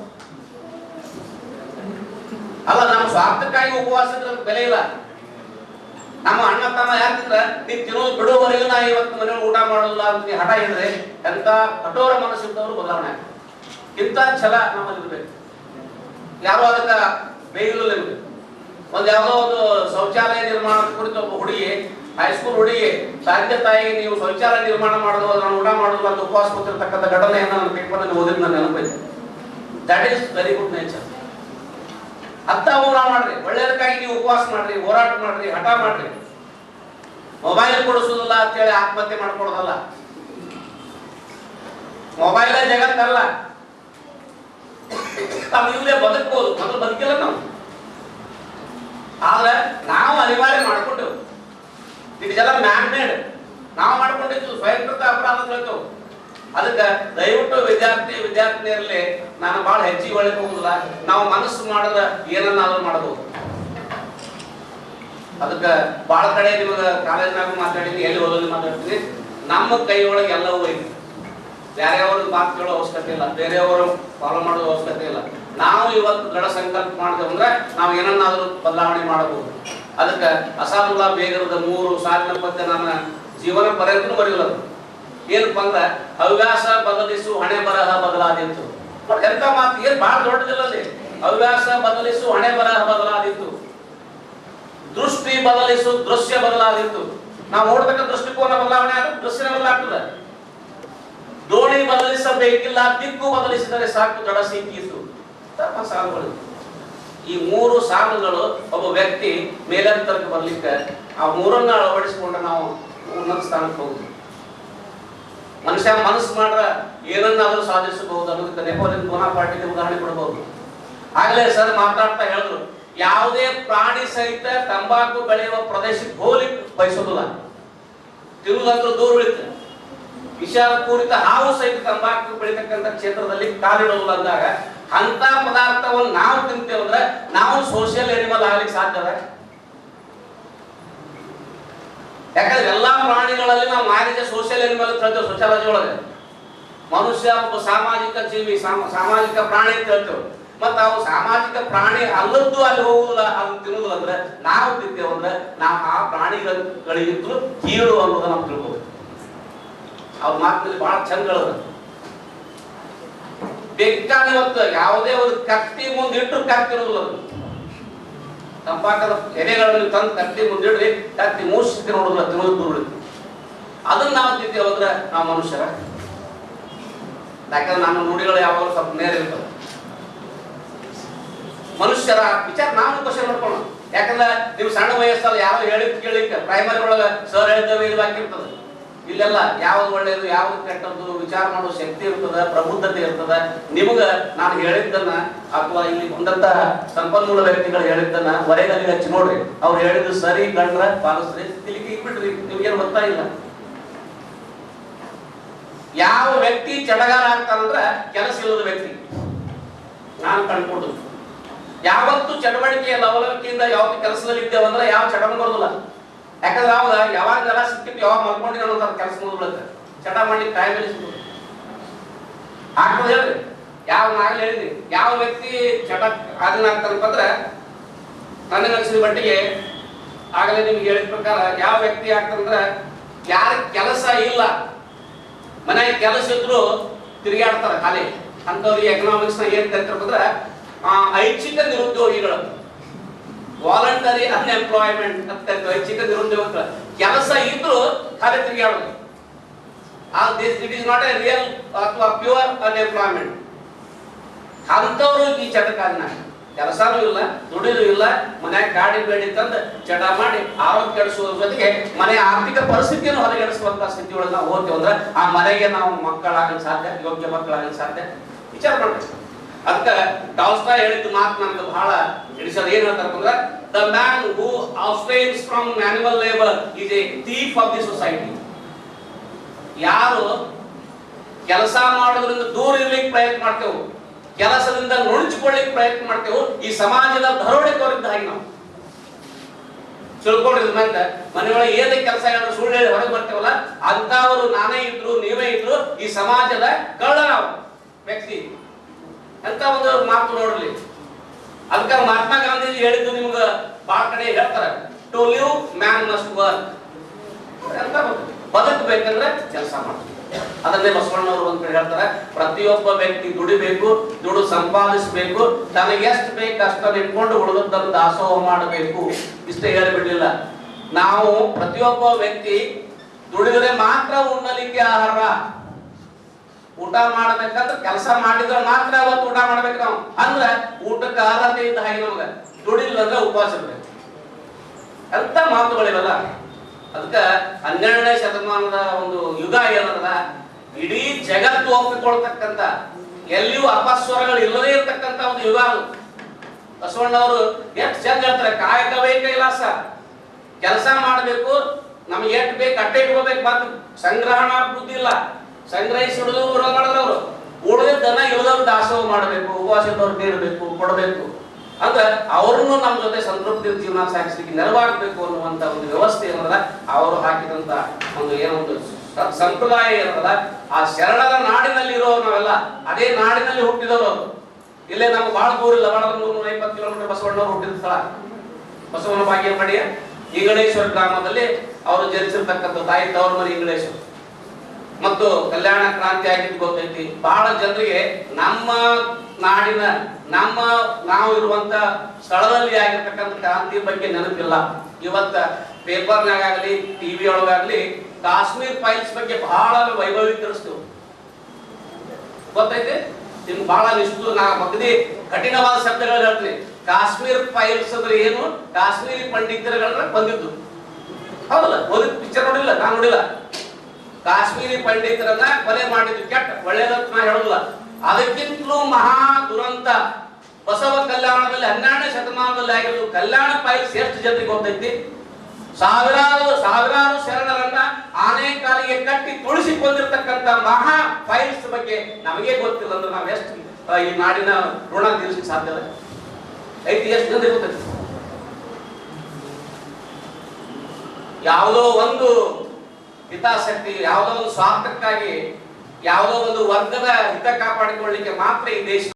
ಅಲ್ಲ, ನಮ್ಮ ಸ್ವಾರ್ಥಕ್ಕಾಗಿ ಉಪವಾಸ ಬೆಲೆ ಇಲ್ಲ. ನಮ್ಮ ಅಣ್ಣ ತಮ್ಮ ಯಾಕಂದ್ರೆ ನೀ ತಿನ್ನೋದು ಬಿಡುವವರೆಗೂ ನಾ ಇವತ್ತು ಮನೆಯಲ್ಲಿ ಊಟ ಮಾಡಲ್ಲ ಅಂತ ನೀ ಹಠ ಹೇಳಿದ್ರೆ ಎಂತ ಕಠೋರ ಮನಸ್ಸಿದ್ದವರು ಬದಲಾವಣೆ. ಇಂಥ ಛಲ ನಮ್ಮಲ್ಲಿ ಇರ್ಬೇಕು. ಯಾರು ಅದಕ್ಕ ನಿಮ್ಗೆ ಒಂದ್ ಯಾವ್ದೋ ಒಂದು ಶೌಚಾಲಯ ನಿರ್ಮಾಣ ಕುರಿತು ಒಬ್ಬ ಹುಡುಗಿ ಹೈಸ್ಕೂಲ್ ಹುಡುಗಿ ತಂದೆ ತಾಯಿ, ನೀವು ಶೌಚಾಲಯ ನಿರ್ಮಾಣ ಮಾಡೋದು, ನಾನು ಊಟ ಮಾಡೋದು ಅಂತ ಉಪವಾಸ ಕೂತಿರ್ತಕ್ಕಂಥ ಘಟನೆಯನ್ನು ನನ್ನ ಪೇಪರ್ನಲ್ಲಿ ನಾನು ನನ್ನ ನೆನಪೈತೆ that is very good nature ಅತ್ತ ಮೂಲ ಮಾಡ್ರಿ ಒಳ್ಳೆಯದಕ್ಕಾಗಿ ನೀವು ಉಪವಾಸ ಮಾಡ್ರಿ, ಹೋರಾಟ ಮಾಡ್ರಿ, ಹಠ ಮಾಡ್ರಿ. ಮೊಬೈಲ್ ಕೊಡಿಸೋದಿಲ್ಲ ಅಂತೇಳಿ ಆತ್ಮಹತ್ಯೆ ಮಾಡ್ಕೊಡೋದಲ್ಲ ಮೊಬೈಲ್ ಜಗತ್ತಲ್ಲ. ನಾವು ಇಲ್ಲೇ ಬದುಕ್ಬೋದು, ಮೊದಲು ಬದುಕಿಲ್ಲ ನಾವು ಆದ್ರೆ ನಾವು ಅನಿವಾರ್ಯ ಮಾಡ್ಕೊಂಡೆವು. ಇದೆಲ್ಲ ಮ್ಯಾಗ್ನೇಟ್ ನಾವು ಮಾಡ್ಕೊಂಡಿದ್ದು ಸ್ವಯಂಕೃತ ಅಪರಾಧ ಹೇಳ್ತೇವೆ. ಅದಕ್ಕೆ ದಯವಿಟ್ಟು ವಿದ್ಯಾರ್ಥಿ ವಿದ್ಯಾರ್ಥಿನಿಯರಲ್ಲಿ ನಾನು ಬಹಳ ಹೆಚ್ಚಿಗೆ ಒಳಗೆ ನಾವು ಮನಸ್ಸು ಮಾಡದ ಏನನ್ನಾದ್ರೂ ಮಾಡಬಹುದು. ಅದಕ್ಕೆ ಬಹಳ ಕಡೆ ನಿಮಗ ಕಾಲೇಜ್ನಾಗ ಮಾತಾಡಿದ್ವಿ, ಎಲ್ಲಿ ಓದೋದು ಮಾತಾಡ್ತೀನಿ. ನಮ್ಮ ಕೈ ಒಳಗೆ ಎಲ್ಲವೂ ಐತಿ. ಬೇರೆಯವ್ರ ಮಾತು ಕೇಳೋ ಅವಶ್ಯಕತೆ ಇಲ್ಲ, ಬೇರೆಯವರು ಫಾಲೋ ಮಾಡೋ ಅವಶ್ಯಕತೆ ಇಲ್ಲ. ನಾವು ಇವತ್ತು ದೃಢ ಸಂಕಲ್ಪ ಮಾಡಿದೆವು ಅಂದ್ರೆ ನಾವು ಏನನ್ನಾದ್ರೂ ಬದಲಾವಣೆ ಮಾಡಬಹುದು. ಅದಕ್ಕೆ ಅಸಾದುಲ್ಲಾ ಬೇಗರದ ಮೂರು ಸಾಲಿನ ಪದ್ಯ ನನ್ನ ಜೀವನ ಪರ್ಯಂತನೂ ಬರೆಯಲ್ಲ ಏನಪ್ಪ ಅಂದ್ರೆ ಹವ್ಯಾಸ ಬದಲಿಸು, ಹಣೆ ಬರಹ ಬದಲಾದಿತ್ತು. ಎಂತ ಮಾತು? ಏನ್ ಬಹಳ ದೊಡ್ಡದಿಲ್ಲ ಅಲ್ಲಿ. ಹವ್ಯಾಸ ಬದಲಿಸು, ಹಣೆ ಬರಹ ಬದಲಾದಿತ್ತು. ದೃಷ್ಟಿ ಬದಲಿಸು, ದೃಶ್ಯ ಬದಲಾದಿತ್ತು. ನಾವು ನೋಡ್ತಕ್ಕ ದೃಷ್ಟಿಕೋನ ಬದಲಾವಣೆ ಆದ್ರೆ ದೃಶ್ಯ ಬದಲಾಗ್ತದೆ. ದೋಣಿ ಬದಲಿಸಬೇಕಿಲ್ಲ, ದಿಕ್ಕು ಬದಲಿಸಿದರೆ ಸಾಕು ದಡ ಸಿಕ್ಕಿತ್ತು ಸಾಲುಗಳು. ಈ ಮೂರು ಸಾಲುಗಳು ಒಬ್ಬ ವ್ಯಕ್ತಿ ಮೇಲಂತರಕ್ಕೆ ಬರ್ಲಿಕ್ಕೆ ಆ ಮೂರನ್ನ ಅಳವಡಿಸಿಕೊಂಡು ನಾವು ಉನ್ನತ ಸ್ಥಾನಕ್ಕೆ ಹೋಗುದು. ಮನುಷ್ಯ ಮನಸ್ಸು ಮಾಡ್ರ ಏನನ್ನಾದ್ರೂ ಸಾಧಿಸಬಹುದು ಅನ್ನೋದಕ್ಕೆ ನೆಪೋಲಿಯನ್ ಬೋನಾಪಾರ್ಟಿಗೆ ಉದಾಹರಣೆ ಕೊಡಬಹುದು ಆಗಲೇ ಸರ್ ಮಾತಾಡ್ತಾ ಹೇಳಿದ್ರು, ಯಾವುದೇ ಪ್ರಾಣಿ ಸಹಿತ ತಂಬಾಕು ಬೆಳೆಯುವ ಪ್ರದೇಶಕ್ಕೆ ಹೋಲಿ ಬಯಸೋದಿಲ್ಲ. ತಿರುವುದಂದ್ರೂ ದೂರ ಉಳಿತು ವಿಷಾದ ಪೂರಿತ ಹಾವು ಸಹಿತ ತಂಬಾಕು ಬೆಳೀತಕ್ಕಂಥ ಕ್ಷೇತ್ರದಲ್ಲಿ ಕಾಲಿಡೋದಿಲ್ಲ ಅಂದಾಗ ಅಂತ ಪದಾರ್ಥವನ್ನು ನಾವು ತಿಂತೇವಂದ್ರೆ ನಾವು ಸೋಷಿಯಲ್ ಎನಿಮಲ್ ಆಗ್ಲಿಕ್ಕೆ ಸಾಧ್ಯದ ಯಾಕಂದ್ರೆ ಎಲ್ಲಾ ಪ್ರಾಣಿಗಳಲ್ಲಿ ನಾವು ಮಾರಿದ ಸೋಷಿಯಲ್ ಎನಿಮಲ್ ಅಂತ ಸೋಷಿಯಾಲಜಿ ಒಳಗೆ ಮನುಷ್ಯ ಒಬ್ಬ ಸಾಮಾಜಿಕ ಜೀವಿ, ಸಾಮ- ಸಾಮಾಜಿಕ ಪ್ರಾಣಿ ಅಂತ ಹೇಳ್ತೇವೆ. ಮತ್ತ ಅವು ಸಾಮಾಜಿಕ ಪ್ರಾಣಿ ಅಲ್ಲದ್ದು ಅಲ್ಲಿ ಹೋಗುದಿಲ್ಲ ಅದು ತಿನ್ನುದಿಲ್ಲ ಅಂದ್ರೆ ನಾವು ತಿಂತೇವೆ ಅಂದ್ರೆ ನಾವು ಆ ಪ್ರಾಣಿಗಳಿಗಿಂತಲೂ ಕೀಳು ಅನ್ನೋದು ನಾವು ತಿಳ್ಕೋಬೇಕು. ಅವ್ರ ಮಾತಿನಲ್ಲಿ ಬಹಳ ಚಂದ ಬೇಕಾದ ಇವತ್ತು ಯಾವುದೇ ಒಂದು ಕತ್ತಿ ಮುಂದಿಟ್ಟು ಕತ್ತಿರೋದಿಲ್ಲ ಅದು. ತಂಪಾಕದ ಎಲೆಗಳನ್ನು ತಂದು ಕತ್ತಿ ಮುಂದಿಡ್ರಿ ಕತ್ತಿ ಮೂಸಿ ನೋಡಿದ್ರೆ ತಿನ್ನೋದು ಉಳಿತು. ಅದನ್ನ ನಾವು ತಿಂತೇವೆ ಅಂದ್ರೆ ನಾವು ಮನುಷ್ಯರ. ಯಾಕಂದ್ರೆ ನಮ್ಮ ನುಡಿಗಳು ಯಾವಾಗಲೂ ಸ್ವಲ್ಪ ನೇರ ಇರ್ತವೆ. ಮನುಷ್ಯರ ವಿಚಾರ ನಾವು ಕ್ವಶನ್ ಮಾಡ್ಕೊಳ್ಳೋಣ ಯಾಕಂದ್ರೆ ನೀವು ಸಣ್ಣ ವಯಸ್ಸಲ್ಲಿ ಯಾರು ಹೇಳಿದ್ ಕೇಳಿಕ್ಕೆ ಪ್ರೈಮರಿ ಒಳಗೆ ಸರ್ ಹೇಳಿದ್ದೇವೆ ಇದು ಹಾಕಿರ್ತದೆ ಇಲ್ಲೆಲ್ಲ ಯಾವ್ದು ಒಳ್ಳೇದು ಯಾವ್ದು ಕೆಟ್ಟದ್ದು ವಿಚಾರ ಮಾಡೋ ಶಕ್ತಿ ಇರ್ತದ, ಪ್ರಬುದ್ಧತೆ ಇರ್ತದ, ನಿಮಗ ನಾನು ಹೇಳಿದ್ದನ್ನ ಅಥವಾ ಇಲ್ಲಿ ಬಂದಂತ ಸಂಪನ್ಮೂಲ ವ್ಯಕ್ತಿಗಳು ಹೇಳಿದ್ದನ್ನ ಹೊರಗಲ್ಲಿ ಹಚ್ಚಿ ನೋಡ್ರಿ. ಅವ್ರು ಹೇಳಿದ್ದು ಸರಿ ಕಂಡ್ರ ಪಾಲಿಸ್ರಿ ತಿಳಿಕೆ ಇಟ್ಬಿಟ್ರಿ. ನಿಮ್ಗೇನು ಗೊತ್ತಾ ಇಲ್ಲ? ಯಾವ ವ್ಯಕ್ತಿ ಚಡಗಾರ ಅಂತಂದ್ರ ಕೆಲಸ ಇಲ್ಲದ ವ್ಯಕ್ತಿ. ನಾನು ಕಂಡ್ಕೊಡುದು ಯಾವತ್ತು ಚಟುವಟಿಕೆಯ ಲವಲವಿಕೆಯಿಂದ ಯಾವತ್ತು ಕೆಲಸದಲ್ಲಿ ಇದ್ದೇವಂದ್ರೆ ಯಾವ ಚಟನ ಬರೋದಿಲ್ಲ. ಯಾಕಂದ್ರೆ ಅವಾಗ ಯಾವಾಗ ಎಲ್ಲ ಸಿಕ್ಕಿತ್ತು ಯಾವಾಗ ಮಲ್ಕೊಂಡಿರೋ ಅನ್ನೋ ಕೆಲಸ ಮುಗಿದ್ಬಿಡುತ್ತೆ. ಚಟ ಮಾಡಿ ಟೈಮ್ ಇಲ್ಲ ಹಾಕ್ಬೋದು ಹೇಳ್ರಿ. ಯಾವ ನಾಗಲಿ ಹೇಳಿದ್ರಿ? ಯಾವ ವ್ಯಕ್ತಿ ಚಟ ಅದನ್ನ ಅಂತಂದ್ರೆ ನನಗೆ ಅನಿಸಿದ ಮಟ್ಟಿಗೆ ಆಗಲೇ ನಿಮ್ಗೆ ಹೇಳಿದ ಪ್ರಕಾರ ಯಾವ ವ್ಯಕ್ತಿ ಆಗ್ತಂದ್ರೆ ಯಾರ ಕೆಲಸ ಇಲ್ಲ. ಮನೆಗೆ ಕೆಲಸ ಇದ್ರು ತಿರುಗಾಡ್ತಾರೆ ಖಾಲಿ. ಅಂತವ್ರಿಗೆ ಎಕನಾಮಿಕ್ಸ್ನ ಏನ್ ಕರಿತಾರಪ್ಪ ಅಂದ್ರೆ ಐಚ್ಛಿಕ ನಿರುದ್ಯೋಗಿಗಳು. ವಾಲಂಟರಿ ಅನ್ಎಂಪ್ಲಾಯ್ಮೆಂಟ್ ಅಂತ ಐಚ್ಛಿಕ ನಿರುದ್ಯೋಗ ಕೆಲಸ ಇದ್ರು ಖಾಲಿ ತಿರುಗಾಡೋದು. It is not a real ಅಥವಾ ಪ್ಯೂರ್ ಅನ್ಎಂಪ್ಲಾಯ್ಮೆಂಟ್ ಅಂಥವ್ರು ಈ ಚಟಕಾಲಿನ ಕೆಲಸನೂ ಇಲ್ಲ ದುಡಿದು ಇಲ್ಲ ಮನ್ಯಾಗ ಗಾಡಿ ಬೇಡಿ ತಂದು ಚಟ ಮಾಡಿ ಆರೋಗ್ಯ ಕೆಡಿಸುವ ಜೊತೆಗೆ ಮನೆ ಆರ್ಥಿಕ ಪರಿಸ್ಥಿತಿಯನ್ನು ಹೊರಗೆಡಿಸುವಂತ ಸ್ಥಿತಿ ಒಳಗೆ ನಾವು ಹೋಗ್ತೇವೆ ಅಂದ್ರೆ ಆ ಮನೆಗೆ ನಾವು ಮಕ್ಕಳಾಗಲು ಸಾಧ್ಯ, ಯೋಗ್ಯ ಮಕ್ಕಳಾಗಲು ಸಾಧ್ಯ? ವಿಚಾರ ಮಾಡ್ಬೇಕು. ಅದಕ್ಕೆ ಟಾಲ್ಸ್ಟಾ ಹೇಳಿದ ಮಾತು ನಮ್ಗೆ ಬಹಳ ಹಿಡಿಸೋದು ಏನ್ ಹೇಳ್ತಾರೆ ಅಂದ್ರೆ the man who abstains from manual labour is a thief of the society ಯಾರು ಕೆಲಸ ಮಾಡೋದ್ರಿಂದ ದೂರ ಇರ್ಲಿಕ್ಕೆ ಪ್ರಯತ್ನ ಮಾಡ್ತೇವೆ, ಕೆಲಸದಿಂದ ನುಣುಚಿಕೊಳ್ಳಿಕ್ ಪ್ರಯತ್ನ ಮಾಡ್ತೇವೆ, ಈ ಸಮಾಜದ ದರೋಡೆಕೋರಿದ್ದ ಹಾಗೆ ನಾವು. ತಿಳ್ಕೊಂಡಿದ್ರ ಮೇಲೆ ಮನೆಯೊಳಗೆ ಏನೇ ಕೆಲಸ ಹೇಳಿದ್ರು ಸುಳ್ಳು ಹೇಳಿ ಹೊರಗೆ ಬರ್ತೇವಲ್ಲ ಅಂತವರು ನಾನೇ ಇದ್ರು, ನೀವೇ ಇದ್ರು, ಈ ಸಮಾಜದ ಕಳ್ಳ ನಾವು, ವ್ಯಕ್ತಿ. ಅಂತ ಒಂದು ಮಾತು ನೋಡ್ಲಿ ಅದಕ್ಕೆ ಮಹಾತ್ಮ ಗಾಂಧೀಜಿ ಹೇಳಿದ್ದು ನಿಮ್ಗೆ ಬಹಳ ಕಡೆ ಹೇಳ್ತಾರೆ to live man must work ಅಂತ ಬದುಕಬೇಕಂದ್ರೆ ಕೆಲಸ ಮಾಡ್ತೀವಿ ಅದನ್ನೇ ಬಸವಣ್ಣವರು ಒಂದ್ ಕಡೆ ಹೇಳ್ತಾರೆ, ಪ್ರತಿಯೊಬ್ಬ ವ್ಯಕ್ತಿ ದುಡಿಬೇಕು ದುಡು ಸಂಪಾದಿಸಬೇಕು, ತನಗೆ ಎಷ್ಟು ಬೇಕು ಅಷ್ಟನ್ನು ಇಟ್ಕೊಂಡು ಉಳಿದದ್ದನ್ನು ದಾಸೋಹ ಮಾಡಬೇಕು. ಇಷ್ಟೇ ಹೇಳಿಬಿಡ್ಲಿಲ್ಲ. ನಾವು ಪ್ರತಿಯೊಬ್ಬ ವ್ಯಕ್ತಿ ದುಡಿದರೆ ಮಾತ್ರ ಉಣ್ಣಲಿಕ್ಕೆ ಆಹಾರ ಊಟ ಮಾಡ್ಬೇಕಂತ ಕೆಲಸ ಮಾಡಿದ್ರೆ ಮಾತ್ರ ಅವತ್ತು ಊಟ ಮಾಡ್ಬೇಕು ನಾವು. ಅಂದ್ರೆ ಊಟಕ್ಕೆ ಆಹಾರತೆ ಇದ್ದ ಹಾಗೆ ನಮ್ಗೆ ದುಡಿಲ್ಲ ಅಂದ್ರೆ ಉಪವಾಸ ಇರ್ಬೇಕು. ಎಂತ ಮಾತುಗಳಿವಲ್ಲ. ಅದಕ್ಕೆ ಹನ್ನೆರಡನೇ ಶತಮಾನದ ಒಂದು ಯುಗ ಏನದ ಇಡೀ ಜಗತ್ತು ಒಪ್ಪಿಕೊಳ್ತಕ್ಕಂತ ಎಲ್ಲಿಯೂ ಅಪಸ್ವರಗಳು ಇಲ್ಲದೇ ಇರತಕ್ಕಂತ ಒಂದು ಯುಗ ಅದು. ಬಸವಣ್ಣವರು ಎಷ್ಟು ಚಂದ ಹೇಳ್ತಾರೆ ಇಲ್ಲ ಸರ್ ಕೆಲಸ. ಮಾಡಬೇಕು, ನಮ್ಗೆ ಎಷ್ಟು ಬೇಕು ಅಟ್ಟೆ ಇಟ್ಕೋಬೇಕು ಮಾತು ಸಂಗ್ರಹಣ ಬುದ್ಧಿ ಇಲ್ಲ. ಸಂಗ್ರಹಿಸಿಡುದು ಮಾಡಿದ್ರು ಅವರು. ಉಳಿದದ್ದನ್ನ ಇಳಿದವ್ರು ದಾಸೋಹ ಮಾಡಬೇಕು ಉಪವಾಸ ಇದ್ದವ್ರು ನೀಡಬೇಕು ಕೊಡಬೇಕು. ಅಂದ್ರೆ ಅವ್ರನ್ನು ನಮ್ಮ ಜೊತೆ ಸಂತೃಪ್ತಿ ಜೀವನ ಸಾಗಿಸ್ಲಿಕ್ಕೆ ನೆರವಾಗಬೇಕು ಅನ್ನುವಂತ ಒಂದು ವ್ಯವಸ್ಥೆ ಏನದ? ಅವರು ಹಾಕಿದಂತ ಒಂದು ಏನೊಂದು ಸಂಪ್ರದಾಯ ಏನದ? ಆ ಶರಣರ ನಾಡಿನಲ್ಲಿ ಇರೋರು ನಾವೆಲ್ಲ, ಅದೇ ನಾಡಿನಲ್ಲಿ ಹುಟ್ಟಿದವರು ಅವರು. ಇಲ್ಲೇ ನಮ್ಗೆ ಬಹಳ ದೂರ ಇಲ್ಲ ಬಹಳ ನೂರ ಇಪ್ಪತ್ತು ಕಿಲೋಮೀಟರ್ ಬಸವಣ್ಣವ್ರು ಹುಟ್ಟಿದ ಸ್ಥಳ. ಬಸವನ ಬಾಗೇಪಡಿಯ ಇಂಗಳೇಶ್ವರ ಗ್ರಾಮದಲ್ಲಿ ಅವರು ಜನಿಸಿರ್ತಕ್ಕಂಥ ತಾಯಿ ತವರು ಮನೆ ಮತ್ತು ಕಲ್ಯಾಣ ಕ್ರಾಂತಿ ಆಗಿದ್ದು ಗೊತ್ತೈತಿ. ಬಹಳ ಜನರಿಗೆ ನಮ್ಮ ನಾಡಿನ, ನಮ್ಮ ನಾವು ಇರುವಂತ ಸ್ಥಳದಲ್ಲಿ ಆಗಿರ್ತಕ್ಕಂಥ ಕ್ರಾಂತಿ ಬಗ್ಗೆ ನೆನಪಿಲ್ಲ. ಇವತ್ತ ಪೇಪರ್ನಾಗಲಿ ಟಿವಿ ಒಳಗಾಗ್ಲಿ, ಕಾಶ್ಮೀರ್ ಫೈಲ್ಸ್ ಬಗ್ಗೆ ಬಹಳ ವೈಭವೀಕರಿಸ್ತೀವಿ. ಗೊತ್ತೈತಿ? ನಿಮ್ಗೆ ಬಹಳ ನಿಷ್ಠು, ನಾ ಮಗದಿ ಕಠಿಣವಾದ ಶಬ್ದಗಳು ಹೇಳ್ತೀನಿ. ಕಾಶ್ಮೀರ್ ಫೈಲ್ಸ್ ಅಂದ್ರೆ ಏನು? ಕಾಶ್ಮೀರಿ ಪಂಡಿತರುಗಳನ್ನ ಬಂದಿದ್ದು. ಹೌದಲ್ಲ? ಓದಿದ ಪಿಕ್ಚರ್ ನೋಡಿಲ್ಲ? ನಾನು ನೋಡಿಲ್ಲ. ಕಾಶ್ಮೀರಿ ಪಂಡಿತರನ್ನ ಕೊಲೆ ಮಾಡಿದ್ದು ಕೆಟ್ಟ ಒಳ್ಳೇದಂತ ನಾ ಹೇಳುದಿಲ್ಲ. ಅದಕ್ಕಿಂತಲೂ ಮಹಾ ದುರಂತ. ಬಸವ ಕಲ್ಯಾಣದಲ್ಲಿ ಹನ್ನೆರಡನೇ ಶತಮಾನದಲ್ಲಿ ಆಗಿರೋದು ಕಲ್ಯಾಣ ಫೈಲ್ಸ್ ಎಷ್ಟು ಜನರಿಗೆ ಗೊತ್ತೈತಿ. ಸಾವಿರಾರು ಸಾವಿರಾರು ಶರಣರನ್ನ ಆನೆ ಕಾಲಿಗೆ ಕಟ್ಟಿ ತುಳಿಸಿಕೊಂಡಿರ್ತಕ್ಕಂಥ ಮಹಾ ಫೈಲ್ಸ್ ಬಗ್ಗೆ ನಮಗೆ ಗೊತ್ತಿಲ್ಲ ಅಂದ್ರೆ ನಾವು ಎಷ್ಟು ಈ ನಾಡಿನ ಋಣ ತೀರಿಸಲಿಕ್ಕೆ ಸಾಧ್ಯ ಐತಿ, ಎಷ್ಟು ಜನ ಗೊತ್ತೈತಿ ಯಾವುದೋ ಒಂದು ಹಿತಾಸಕ್ತಿ ಯಾವುದೋ ಒಂದು ಸ್ವಾರ್ಥಕ್ಕಾಗಿ ಯಾವುದೋ ಒಂದು ವರ್ಗದ ಹಿತ ಕಾಪಾಡಿಕೊಳ್ಳಿಕ್ಕೆ ಮಾತ್ರ ಈ ದೇಶ